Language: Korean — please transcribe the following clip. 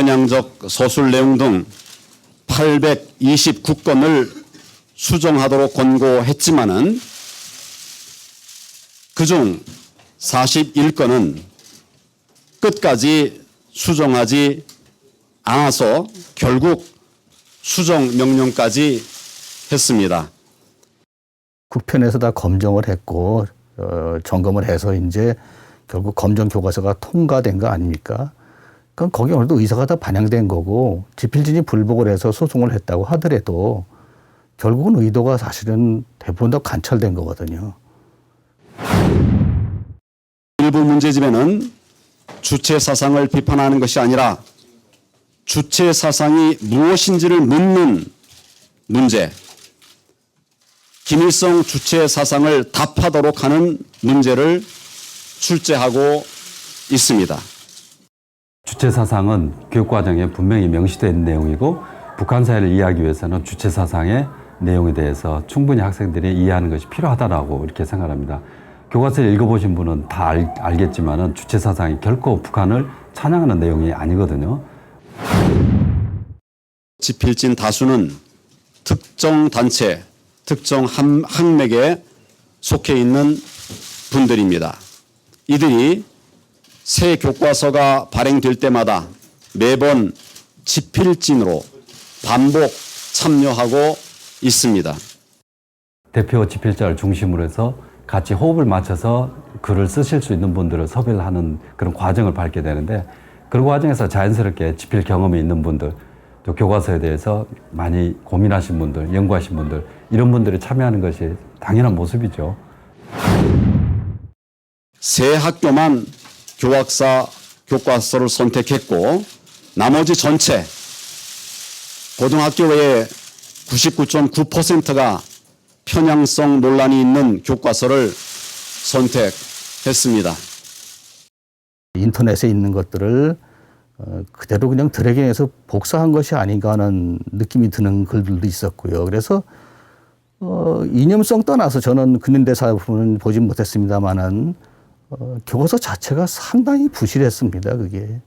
편향적 서술 내용 등 829건을 수정하도록 권고했지만은 그중 41건은 끝까지 수정하지 않아서 결국 수정 명령까지 했습니다. 국편에서 다 검정을 했고 어, 점검을 해서 이제 결국 검정 교과서가 통과된 거 아닙니까? 그럼 거기 어느 정도 의사가 다 반영된 거고 지필진이 불복을 해서 소송을 했다고 하더라도 결국은 의도가 사실은 대부분 다 관철된 거거든요. 일부 문제집에는 주체 사상을 비판하는 것이 아니라 주체 사상이 무엇인지를 묻는 문제, 김일성 주체 사상을 답하도록 하는 문제를 출제하고 있습니다. 주체 사상은 교육 과정에 분명히 있는 내용이고 북한 사회를 이해하기 위해서는 주체 사상의 내용에 대해서 충분히 학생들이 이해하는 것이 필요하다라고 이렇게 생각합니다. 교과서를 읽어보신 분은 다 알, 알겠지만은 주체 사상이 결코 북한을 찬양하는 내용이 아니거든요. 지필진 다수는 특정 단체, 특정 한- 학맥에 속해 있는 분들입니다. 이들이 새 교과서가 발행될 때마다 매번 지필진으로 반복 참여하고 있습니다. 대표 집필자를 중심으로 해서 같이 호흡을 맞춰서 글을 쓰실 수 있는 분들을 섭외를 하는 그런 과정을 밟게 되는데 그런 과정에서 자연스럽게 집필 경험이 있는 분들 또 교과서에 대해서 많이 고민하신 분들, 연구하신 분들 이런 분들이 참여하는 것이 당연한 모습이죠. 세 학교만 교학사 교과서를 선택했고 나머지 전체 고등학교 외에 99.9%가 편향성 논란이 있는 교과서를 선택했습니다. 인터넷에 있는 것들을 어, 그대로 그냥 드래깅해서 복사한 것이 아닌가 하는 느낌이 드는 글들도 있었고요. 그래서 어, 이념성 떠나서 저는 근현대사 부분은 보진 못했습니다만은 어, 교과서 자체가 상당히 부실했습니다. 그게